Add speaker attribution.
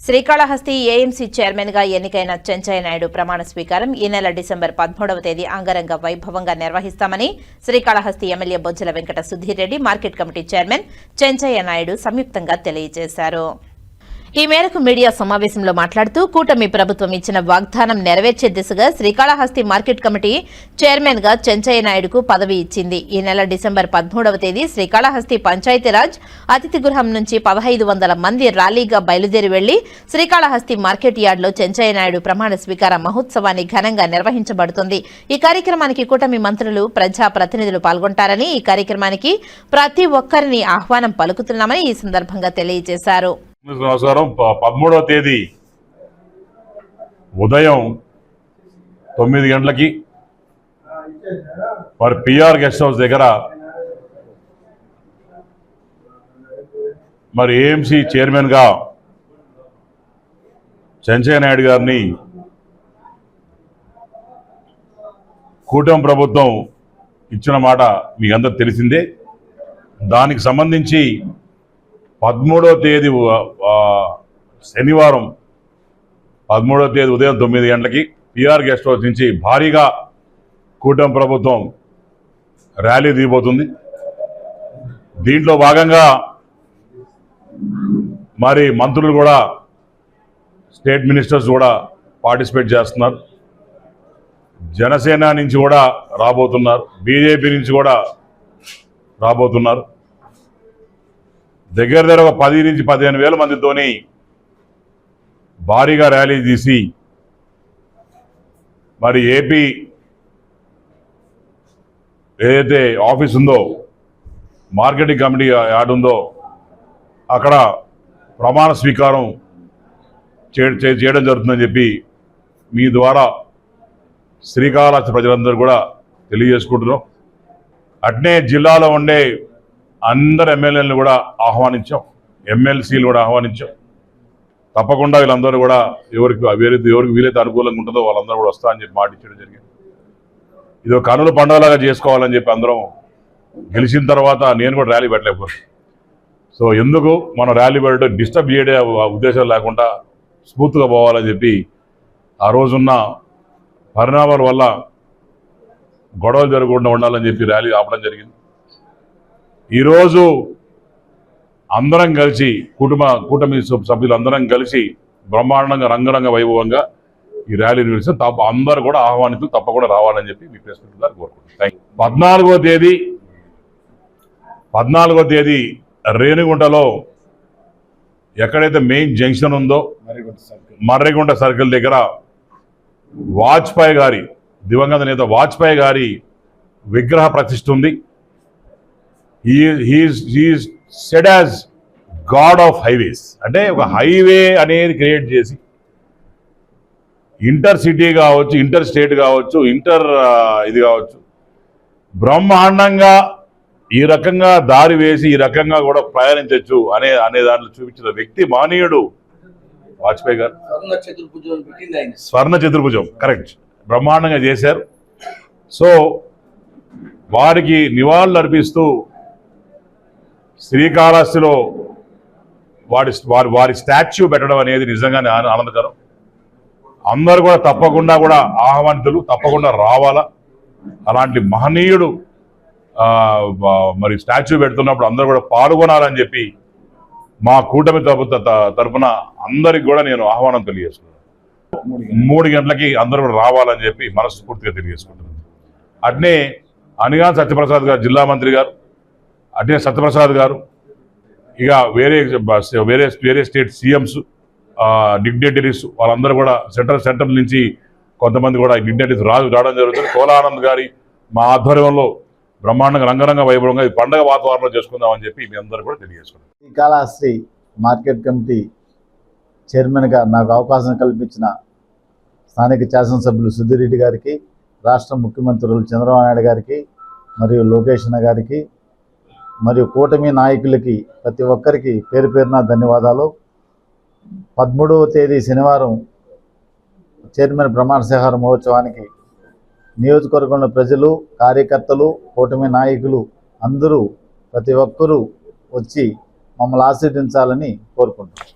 Speaker 1: Srikalahasti AMC చైర్మన్గా ఎన్నికైన చెంచయ్య నాయుడు ప్రమాణ స్వీకారం ఈ నెల డిసెంబర్ పదమూడవ తేదీ అంగరంగ వైభవంగా నిర్వహిస్తామని Srikalahasti MLA Bojjala Venkata Sudheer Reddy market committee chairman Chenchaiah Naidu సంయుక్తంగా తెలియజేశారు. ఈ మేరకు మీడియా సమావేశంలో మాట్లాడుతూ కూటమి ప్రభుత్వం ఇచ్చిన వాగ్దానం నెరవేర్చే దిశగా శ్రీకాళహస్తి మార్కెట్ కమిటీ చైర్మన్గా చెంచయ్య నాయుడుకు పదవి ఇచ్చింది. ఈ నెల డిసెంబర్ పదమూడవ తేదీ శ్రీకాళహస్తి పంచాయతీరాజ్ అతిథి గృహం నుంచి పదహైదు వందల మంది ర్యాలీగా బయలుదేరి వెళ్ళి శ్రీకాళహస్తి మార్కెట్ యార్డ్లో చెంచయ్య నాయుడు ప్రమాణ స్వీకార మహోత్సవాన్ని ఘనంగా నిర్వహించబడుతుంది. ఈ కార్యక్రమానికి కూటమి మంత్రులు ప్రజా ప్రతినిధులు పాల్గొంటారని ఈ కార్యక్రమానికి ప్రతి ఒక్కరిని ఆహ్వానం పలుకుతున్నామని ఈ సందర్భంగా తెలియజేశారు.
Speaker 2: నమస్కారం పదమూడవ తేదీ ఉదయం తొమ్మిది గంటలకి మరి పిఆర్ గెస్ట్ హౌస్ దగ్గర మరి ఏఎంసీ చైర్మన్గా చెంచయ్య నాయుడు గారిని కూటమి ప్రభుత్వం ఇచ్చిన మాట మీకు అందరు తెలిసిందే. దానికి సంబంధించి పదమూడవ తేదీ శనివారం పదమూడవ తేదీ ఉదయం తొమ్మిది గంటలకి పిఆర్ గెస్ట్ హౌస్ నుంచి భారీగా కూటమి ప్రభుత్వం ర్యాలీ దిగిపోతుంది. దీంట్లో భాగంగా మరి మంత్రులు కూడా స్టేట్ మినిస్టర్స్ కూడా పార్టిసిపేట్ చేస్తున్నారు. జనసేన నుంచి కూడా రాబోతున్నారు. బీజేపీ నుంచి కూడా రాబోతున్నారు. దగ్గర దగ్గర ఒక పది నుంచి పదిహేను వేల మందితోని భారీగా ర్యాలీ తీసి మరి ఏపీ ఏదైతే ఆఫీస్ ఉందో మార్కెటింగ్ కమిటీ యాడ్ ఉందో అక్కడ ప్రమాణ స్వీకారం చే- చేయడం జరుగుతుందని చెప్పి మీ ద్వారా శ్రీకాళహస్తి ప్రజలందరూ కూడా తెలియజేసుకుంటున్నాం. అట్నే జిల్లాలో ఉండే అందరు ఎమ్మెల్యేలను కూడా ఆహ్వానించాం. ఎమ్మెల్సీలు కూడా ఆహ్వానించాం. తప్పకుండా వీళ్ళందరూ కూడా ఎవరికి వేరైతే ఎవరికి వీలైతే అనుకూలంగా ఉంటుందో వాళ్ళందరూ కూడా వస్తా అని చెప్పి మాట ఇచ్చడం జరిగింది. ఇది ఒక కనుల పండుగలాగా చేసుకోవాలని చెప్పి అందరం గెలిచిన తర్వాత నేను కూడా ర్యాలీ పెట్టలేకపోయాను సో ఎందుకు? మనం ర్యాలీ పెట్టడం డిస్టర్బ్ చేయడే ఉద్దేశం లేకుండా స్మూత్గా పోవాలని చెప్పి ఆ రోజున్న పరిణామాల వల్ల గొడవలు జరగకుండా ఉండాలని చెప్పి ర్యాలీ ఆపడం జరిగింది. ఈరోజు అందరం కలిసి కుటుంబ కూటమి సభ్- సభ్యులందరం కలిసి బ్రహ్మాండంగా రంగరంగ వైభవంగా ఈ ర్యాలీ నిర్వహిస్తే తప్ప అందరూ కూడా ఆహ్వానితులు తప్పకుండా రావాలని చెప్పి మీ ప్రెస్ గారు కోరుకుంటున్నాను. పద్నాలుగో తేదీ పద్నాలుగో తేదీ రేణిగుంటలో ఎక్కడైతే మెయిన్ జంక్షన్ ఉందో మర్రిగుంట సర్కిల్. దగ్గర వాజ్పేయి గారి దివంగత నేత వాజ్పేయి గారి విగ్రహ ప్రతిష్ఠ ఉంది. He is said as God of highways అంటే ఒక హైవే అనేది క్రియేట్ చేసి ఇంటర్ సిటీ కావచ్చు ఇంటర్ స్టేట్ కావచ్చు ఇంటర్ ఇది కావచ్చు. బ్రహ్మాండంగా ఈ రకంగా దారి వేసి ఈ రకంగా కూడా ప్రయాణించవచ్చు అనే అనే దాంట్లో చూపించిన వ్యక్తి మానీయుడు వాజ్పేయి గారు.
Speaker 3: స్వర్ణ చతుర్భుజం
Speaker 2: కరెక్ట్ బ్రహ్మాండంగా చేశారు. సో వారికి నివాళులు అర్పిస్తూ శ్రీకాళహస్తిలో వాడి వారి వారి స్టాచ్యూ పెట్టడం అనేది నిజంగానే ఆనందకరం. అందరు కూడా తప్పకుండా కూడా ఆహ్వానితులు తప్పకుండా రావాలా? అలాంటి మహనీయుడు మరి స్టాచ్యూ పెడుతున్నప్పుడు అందరూ కూడా పాల్గొనాలని చెప్పి మా కూటమి త- తరపున అందరికి కూడా నేను ఆహ్వానం తెలియజేసుకున్నాను మూడు గంటలకి అందరూ కూడా రావాలని చెప్పి మనస్ఫూర్తిగా తెలియజేసుకుంటున్నాను. అట్నే అనిగా సత్యప్రసాద్ గారు జిల్లా మంత్రి గారు అట్నే సత్యప్రసాద్ గారు ఇక వేరే వేరే వేరే స్టేట్ సీఎంస్ డిగ్నేటరీస్ వాళ్ళందరూ కూడా సెంట్రల్ సెంట్రల్ నుంచి కొంతమంది కూడా డిగ్నేటరీస్ రాజు రావడం జరుగుతుంది. కోలానంద్ గారి మా ఆధ్వర్యంలో బ్రహ్మాండంగా రంగరంగ వైభవంగా ఈ పండగ వాతావరణంలో చేసుకుందామని చెప్పి మీ అందరూ కూడా తెలియజేసుకున్నాం
Speaker 4: శ్రీకాళహస్తి మార్కెట్ కమిటీ చైర్మన్గా నాకు అవకాశం కల్పించిన స్థానిక శాసనసభ్యులు సుధీర్ రెడ్డి గారికి రాష్ట్ర ముఖ్యమంత్రులు చంద్రబాబు నాయుడు గారికి మరియు లోకేష్ గారికి మరియు కూటమి నాయకులకి ప్రతి ఒక్కరికి పేరు పేరున ధన్యవాదాలు. పదమూడవ తేదీ శనివారం చైర్మన్ ప్రమాణ స్వీకార మహోత్సవానికి నియోజకవర్గంలో ప్రజలు కార్యకర్తలు కూటమి నాయకులు అందరూ ప్రతి ఒక్కరూ వచ్చి మమ్మల్ని ఆశీర్వదించాలని కోరుకుంటున్నాం.